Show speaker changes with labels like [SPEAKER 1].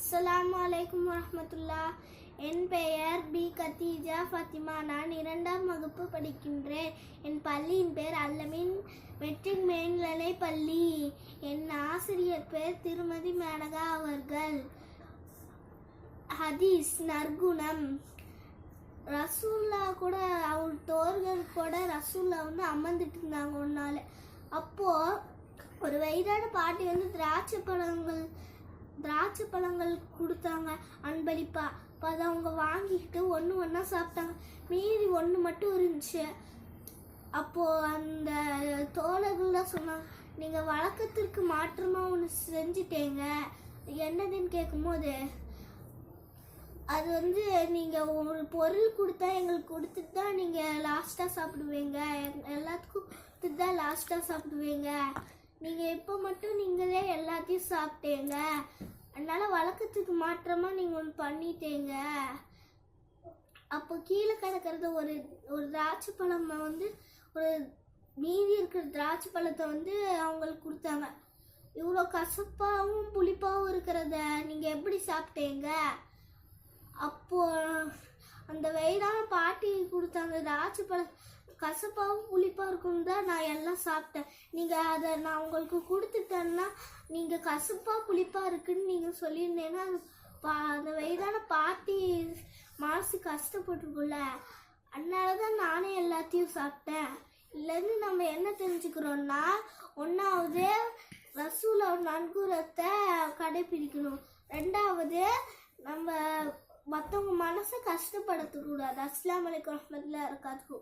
[SPEAKER 1] அஸ்ஸலாமு அலைக்கும் வரமத்துல்லா என் பெயர் பி. கத்தீஜா ஃபத்திமா. நான் இரண்டாம் வகுப்பு படிக்கின்றேன். என் பள்ளியின் பேர் அல்லமின் மெட்ரிக் மேல்நிலை பள்ளி. என் ஆசிரியர் பேர் திருமதி மேனகா அவர்கள். ஹதீஸ் நற்குணம். ரசூல்லா கூட அவர் தோர்கள் கூட ரசூல்லா வந்து அமர்ந்துட்டு இருந்தாங்க ஒரு நாள். அப்போ ஒரு வயதான பாட்டி வந்து திராட்சை பழங்கள் திராட்சை பழங்கள் கொடுத்தாங்க. அன்பளிப்பா. அப்போ அதை அவங்க வாங்கிக்கிட்டு ஒன்று ஒன்றா சாப்பிட்டாங்க. மீதி ஒன்று மட்டும் இருந்துச்சு. அப்போது அந்த தோழர்கள் தான் சொன்னாங்க நீங்கள் வழக்கத்திற்கு மாற்றமாக ஒன்று செஞ்சிட்டீங்க. என்னதுன்னு கேட்கும்போது அது வந்து நீங்கள் ஒரு பொருள் கொடுத்தா எங்களுக்கு கொடுத்துட்டு தான் நீங்கள் லாஸ்ட்டாக சாப்பிடுவீங்க. எல்லாத்துக்கும் கொடுத்துட்டு தான் லாஸ்ட்டாக சாப்பிடுவீங்க. நீங்கள் இப்போ மட்டும் நீங்களே எல்லாத்தையும் சாப்பிட்டீங்க. அதனால வழக்கத்துக்கு மாற்றமாக நீங்கள் ஒன்று பண்ணிட்டீங்க. அப்போ கீழே கிடக்கிறது ஒரு ஒரு திராட்சை பழம் வந்து ஒரு மீதி இருக்கிற திராட்சை பழத்தை வந்து அவங்களுக்கு கொடுத்தாங்க. இவ்வளோ கசப்பாகவும் புளிப்பாகவும் இருக்கிறத நீங்கள் எப்படி சாப்பிட்டீங்க? அப்போ அந்த வயதான பாட்டி கொடுத்தாங்க திராட்சை பழம். கசப்பாகவும் புளிப்பாக இருக்கும் தான் நான் எல்லாம் சாப்பிட்டேன். நீங்கள் அதை நான் உங்களுக்கு கொடுத்துட்டேன்னா நீங்கள் கசப்பாக புளிப்பாக இருக்குன்னு நீங்கள் சொல்லியிருந்தேன்னா பா- அந்த வயதான பாட்டி மனசு கஷ்டப்பட்டுருக்குல்ல அதனால தான் நானே எல்லாத்தையும் சாப்பிட்டேன். இல்லைன்னு நம்ம என்ன தெரிஞ்சுக்கிறோம்னா ஒன்றாவது ரசூல நன்குரத்தை கடைபிடிக்கணும் ரெண்டாவது நம்ம மற்றவங்க மனசை கஷ்டப்படுத்தக்கூடாது. அஸ்லாம் வலைக்கம் வரமத்துல இருக்காது